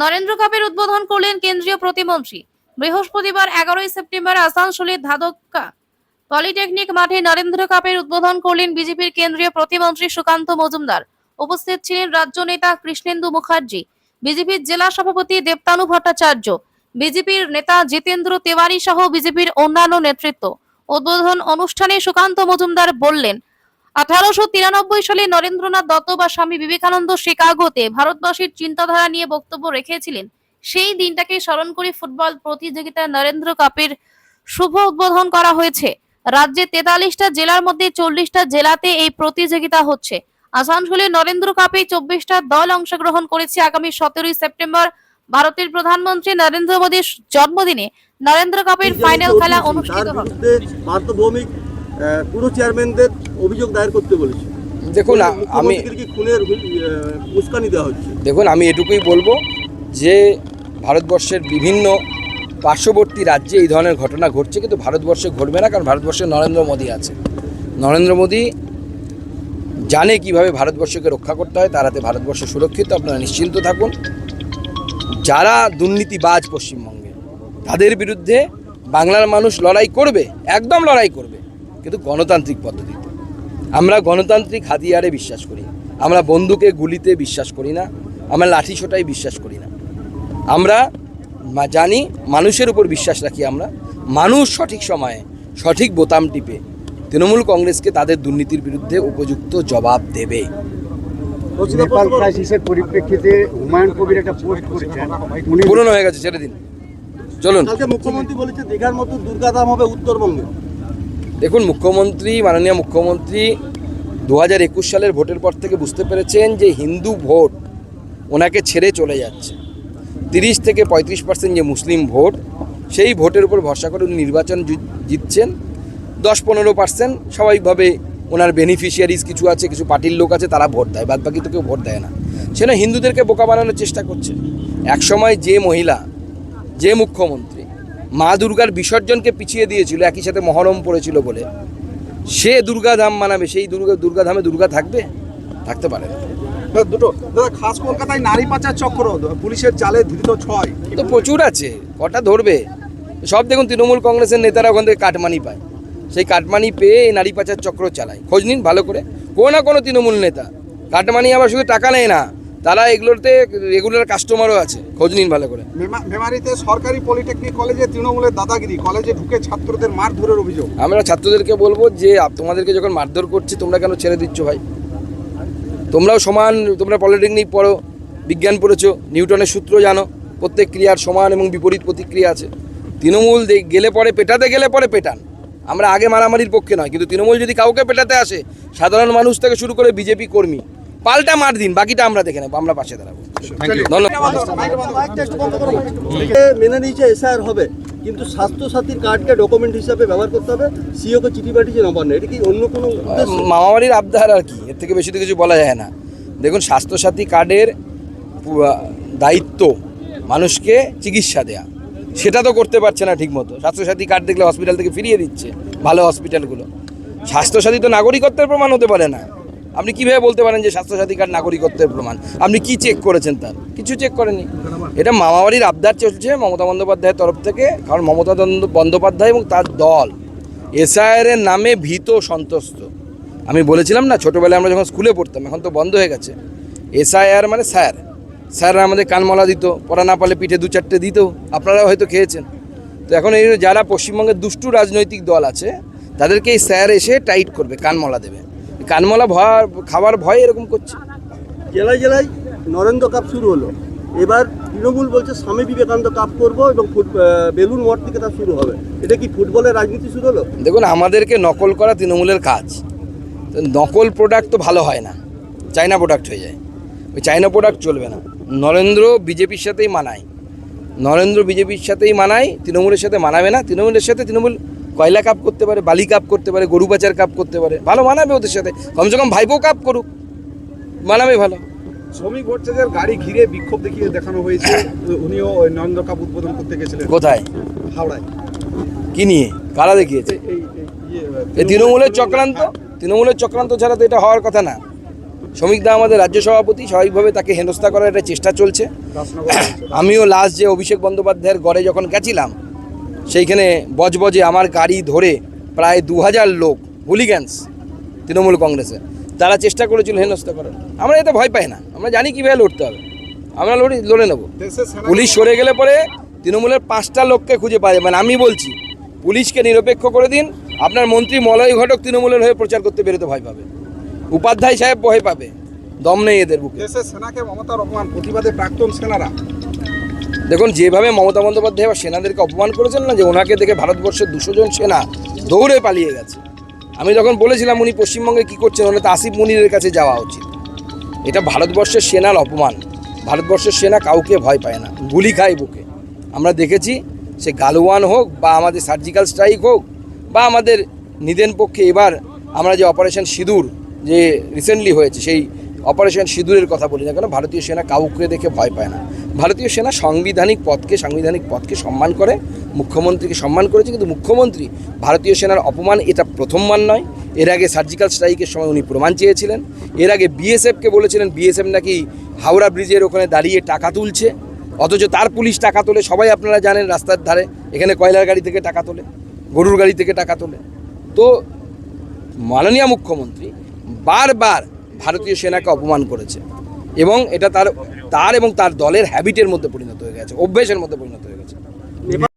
নরেন্দ্র কাপের উদ্বোধন করলেন কেন্দ্রীয় প্রতিমন্ত্রী। বৃহস্পতিবার এগারোই সেপ্টেম্বর আসানসোলের ধাদক্কা পলিটেকনিক মাঠে নরেন্দ্র কাপের উদ্বোধন করলেন বিজেপির কেন্দ্রীয় প্রতিমন্ত্রী সুকান্ত মজুমদার। উপস্থিত ছিলেন রাজ্য নেতা কৃষ্ণেন্দু মুখার্জি, বিজেপির জেলা সভাপতি দেবতানু ভট্টাচার্য, বিজেপির নেতা জিতেন্দ্র তেওয়ারি সহ বিজেপির অন্যান্য নেতৃত্ব। উদ্বোধন অনুষ্ঠানে সুকান্ত মজুমদার বললেন আঠারোশো তিরানব্বই সালে নরেন্দ্রনাথ দত্ত বা স্বামী বিবেকানন্দ শিকাগোতে ভারতবাসীর চিন্তাধারা নিয়ে বক্তব্য রেখেছিলেন। সেই দিনটাকে স্মরণ করে ফুটবল প্রতিযোগিতা নরেন্দ্র কাপের শুভ উদ্বোধন করা হয়েছে। রাজ্যে তেতাল্লিশটা জেলার মধ্যে চল্লিশটা জেলাতে এই প্রতিযোগিতা হচ্ছে। আসানসোলে নরেন্দ্র কাপে চব্বিশটা দল অংশগ্রহণ করেছে আগামী সতেরোই সেপ্টেম্বর। ভারতের প্রধানমন্ত্রী নরেন্দ্র মোদীর জন্মদিনে নরেন্দ্র কাপের ফাইনাল খেলা অনুষ্ঠিত হবে। পুরো চেয়ারম্যানদের অভিযোগ দায়ের করতে বলেছে। দেখুন আমি খুনের উস্কানি দেওয়া হচ্ছে? দেখুন আমি এটুকুই বলব যে ভারতবর্ষের বিভিন্ন পার্শ্ববর্তী রাজ্যে এই ধরনের ঘটনা ঘটছে কিন্তু ভারতবর্ষে ঘটবে না কারণ ভারতবর্ষে নরেন্দ্র মোদী আছে। নরেন্দ্র মোদী জানে কীভাবে ভারতবর্ষকে রক্ষা করতে হয় তার হাতে ভারতবর্ষ সুরক্ষিত আপনারা নিশ্চিন্ত থাকুন। যারা দুর্নীতিবাজ পশ্চিমবঙ্গে তাদের বিরুদ্ধে বাংলার মানুষ লড়াই করবে একদম লড়াই করবে। কিন্তু গণতান্ত্রিক পদ্ধতিতে আমরা গণতান্ত্রিক হাতিয়ারে বিশ্বাস করি। আমরা বন্দুকে গুলিতে বিশ্বাস করি না। আমরা লাঠি ছোটাই বিশ্বাস করি না। আমরা জানি মানুষের উপর বিশ্বাস রাখি আমরা। মানুষ সঠিক সময়ে সঠিক বোতাম টিপে তৃণমূল কংগ্রেসকে তাদের দুর্নীতির বিরুদ্ধে উপযুক্ত জবাব দেবে। নেপাল ক্রাইসিসের পরিপ্রেক্ষিতে হুমায়ুন কবির একটা পোস্ট করেছেন। উনি পুরনো হয়ে গেছে ছেড়ে দিন। চলুন। মুখ্যমন্ত্রী বলেছে দীঘার মতো দুর্গাধাম হবে উত্তরবঙ্গে। দেখুন, মুখ্যমন্ত্রী, মাননীয় মুখ্যমন্ত্রী দু হাজার একুশ সালের ভোটের পর থেকে বুঝতে পেরেছেন যে হিন্দু ভোট ওনাকে ছেড়ে চলে যাচ্ছে। তিরিশ থেকে পঁয়ত্রিশ পার্সেন্ট যে মুসলিম ভোট, সেই ভোটের উপর ভরসা করে উনি নির্বাচন জিতছেন। দশ পনেরো পার্সেন্ট স্বাভাবিকভাবে ওনার বেনিফিশিয়ারিজ কিছু আছে, কিছু পার্টির লোক আছে, তারা ভোট দেয় বাদ বাকি তো কেউ ভোট দেয় না। সেটা হিন্দুদেরকে বোকা বানানোর চেষ্টা করছে। একসময় যে মহিলা, যে মুখ্যমন্ত্রী মা দুর্গার বিসর্জনকে পিছিয়ে দিয়েছিল একই সাথে মহরম পড়েছিল বলে। সে দুর্গা ধাম মানাবে সেই দুর্গা দুর্গা ধামে দুর্গা থাকবে? থাকতে পারে না। দুটো। দাদা খাস কলকাতায় নারী পাচার চক্র পুলিশের জালে ধৃত ছয়। তো প্রচুর আছে কটা ধরবে? সব দেখুন তৃণমূল কংগ্রেসের নেতারা ওখান থেকে কাটমানি পায়। সেই কাটমানি পেয়ে এই নারী পাচার চক্র চালায়। খোঁজ নিন ভালো করে। কোনো না কোনো তৃণমূল নেতা। কাটমানি আবার শুধু টাকা নেয় না। তারা এগুলোতে রেগুলার কাস্টমারও আছে খোঁজ নিন ভালো করে। মেমা- মেমারিতে সরকারি পলিটেকনিক কলেজে তৃণমূলের দাদাগিরি কলেজে ঢুকে ছাত্রদের মারধরের অভিযোগ। আমরা ছাত্রদেরকে বলব যে তোমাদেরকে যখন মারধর করছি তোমরা কেন ছেড়ে দিচ্ছ ভাই? তোমরাও সমান তোমরা পলিটেকনিক পড়ো বিজ্ঞান পড়েছো নিউটনের সূত্র জানো প্রত্যেক ক্রিয়ার সমান এবং বিপরীত প্রতিক্রিয়া আছে। তৃণমূল গেলে পরে পেটাতে গেলে পরে পেটান। আমরা আগে মারামারির পক্ষে নয় কিন্তু তৃণমূল যদি কাউকে পেটাতে আসে সাধারণ মানুষ থেকে শুরু করে বিজেপি কর্মী পাল্টা মার দিন বাকিটা আমরা দেখে নেব আমরা পাশে দাঁড়াবো। মেনে নিয়েছে এসআইআর হবে কিন্তু স্বাস্থ্যসাথীর কার্ডকে ডকুমেন্ট হিসাবে ব্যবহার করতে হবে সিওকে চিঠি পাঠিয়েছে নবান্ন এটা কি অন্য কোনো মামাবাড়ির আবদার আর কি এর থেকে বেশি তো কিছু বলা যায় না। দেখুন স্বাস্থ্যসাথী কার্ডের দায়িত্ব মানুষকে চিকিৎসা দেয়া। সেটা তো করতে পারছে না ঠিকমতো। স্বাস্থ্যসাথী কার্ড দেখলে হসপিটাল থেকে ফিরিয়ে দিচ্ছে ভালো হসপিটালগুলো স্বাস্থ্যসাথী তো নাগরিকত্বের প্রমাণ হতে পারে না। আপনি কীভাবে বলতে পারেন যে স্বাস্থ্যসাথী কার্ড নাগরিকত্বের প্রমাণ? আপনি কি চেক করেছেন তার? কিছু চেক করেনি এটা মামাবাড়ির আবদার চলছে মমতা বন্দ্যোপাধ্যায়ের তরফ থেকে, কারণ মমতা বন্দ- বন্দ্যোপাধ্যায় এবং তার দল এসআইআর এর নামে ভীত সন্তুষ্ট আমি বলেছিলাম না, ছোটোবেলায় আমরা যখন স্কুলে পড়তাম, এখন তো বন্ধ হয়ে গেছে। এসআইআর মানে স্যার। স্যাররা আমাদের কানমলা দিত, পড়া না পালে পিঠে দু চারটে দিত। আপনারাও হয়তো খেয়েছেন। তো এখন এই যারা পশ্চিমবঙ্গের দুষ্টু রাজনৈতিক দল আছে, তাদেরকে এই স্যার এসে টাইট করবে কানমলা দেবে। কানমলা ভয় খাবার ভয় এরকম করছে। জেলায় জেলায় নরেন্দ্র কাপ শুরু হলো। এবার তৃণমূল বলছে স্বামী বিবেকানন্দ কাপ করব এবং বেলুন মঠ থেকে তা শুরু হবে। এটা কি ফুটবলের রাজনীতি শুরু হলো? দেখুন আমাদেরকে নকল করা তৃণমূলের কাজ। নকল প্রোডাক্ট তো ভালো হয় না। চাইনা প্রোডাক্ট হয়ে যায়। ওই চাইনা প্রোডাক্ট চলবে না। নরেন্দ্র বিজেপির সাথেই মানায়। নরেন্দ্র বিজেপির সাথেই মানায় তৃণমূলের সাথে মানাবে না। তৃণমূলের সাথে তৃণমূল কয়লা কাপ করতে পারে বালি কাপ করতে পারে গরু পাচার কাপ করতে পারে ভালো মানাবে ওদের সাথে। কমসে কম ভাইপো কাপ করুক মানাবে ভালো। শ্রমিক ভট্টাচার্যের গাড়ি ঘিরে বিক্ষোভ দেখিয়ে দেখানো হয়েছে। উনিও ওই নরেন্দ্র কাপ উদ্বোধন করতে গেছিলেন। কোথায়? হাওড়ায়। কি নিয়ে? কারা দেখিয়েছে? এই ইয়ে, তৃণমূলের চক্রান্ত? তৃণমূলের চক্রান্ত ছাড়া তো এটা হওয়ার কথা না। শ্রমিক দা আমাদের রাজ্য সভাপতি স্বাভাবিকভাবে তাকে হেনস্থা করার একটা চেষ্টা চলছে। আমিও লাস্ট যে অভিষেক বন্দ্যোপাধ্যায়ের গড়ে যখন গেছিলাম সেইখানে বজবজে আমার গাড়ি ধরে প্রায় দু হাজার লোক হুলিগ্যান্স তৃণমূল কংগ্রেসে তারা চেষ্টা করেছিল হেনস্থা করার। আমরা এতে ভয় পাই না। আমরা জানি কীভাবে লড়তে হবে। আমরা লড়ি লড়ে নেব। পুলিশ সরে গেলে পরে তৃণমূলের পাঁচটা লোককে খুঁজে পাওয়া যাবে। মানে আমি বলছি পুলিশকে নিরপেক্ষ করে দিন। আপনার মন্ত্রী মলয় ঘটক তৃণমূলের হয়ে প্রচার করতে বেরোতে ভয় পাবে। উপাধ্যায় সাহেব ভয় পাবে। দম নেই এদের বুকে। দেশের সেনাকে মমতার অপমান প্রতিবাদে প্রাক্তন সেনারা। দেখুন, যেভাবে মমতা বন্দ্যোপাধ্যায় বা সেনাদেরকে অপমান করেছেন না, যে ওনাকে দেখে ভারতবর্ষের দুশো জন সেনা দৌড়ে পালিয়ে গেছে। আমি যখন বলেছিলাম উনি পশ্চিমবঙ্গে কী করছেন, ওনার তো আসিফ মুনিরের কাছে যাওয়া উচিত। এটা ভারতবর্ষের সেনার অপমান। ভারতবর্ষের সেনা কাউকে ভয় পায় না। গুলি খায় বুকে। আমরা দেখেছি, সে গালওয়ান হোক বা আমাদের সার্জিক্যাল স্ট্রাইক হোক বা আমাদের নিদেন পক্ষে এবার আমরা যে অপারেশন সিঁদুর যে রিসেন্টলি হয়েছে, সেই অপারেশন সিঁদুরের কথা বলি না কেন, ভারতীয় সেনা কাউকে দেখে ভয় পায় না। ভারতীয় সেনা সাংবিধানিক পদকে সাংবিধানিক পদকে সম্মান করে, মুখ্যমন্ত্রীকে সম্মান করেছে, কিন্তু মুখ্যমন্ত্রী ভারতীয় সেনার অপমান এটা প্রথমবার নয়। এর আগে সার্জিক্যাল স্ট্রাইকের সময় উনি প্রমাণ চেয়েছিলেন। এর আগে বিএসএফকে বলেছিলেন, বিএসএফ নাকি হাওড়া ব্রিজের ওখানে দাঁড়িয়ে টাকা তুলছে। অথচ তার পুলিশ টাকা তোলে, সবাই আপনারা জানেন রাস্তার ধারে, এখানে কয়লার গাড়ি থেকে টাকা তোলে, গরুর গাড়ি থেকে টাকা তোলে। তো মাননীয় মুখ্যমন্ত্রী বারবার ভারতীয় সেনাকে অপমান করেছে। এবং এটা তার তার এবং তার দলের হ্যাবিটের মধ্যে পরিণত হয়ে গেছে, অভ্যেসের মধ্যে পরিণত হয়ে গেছে।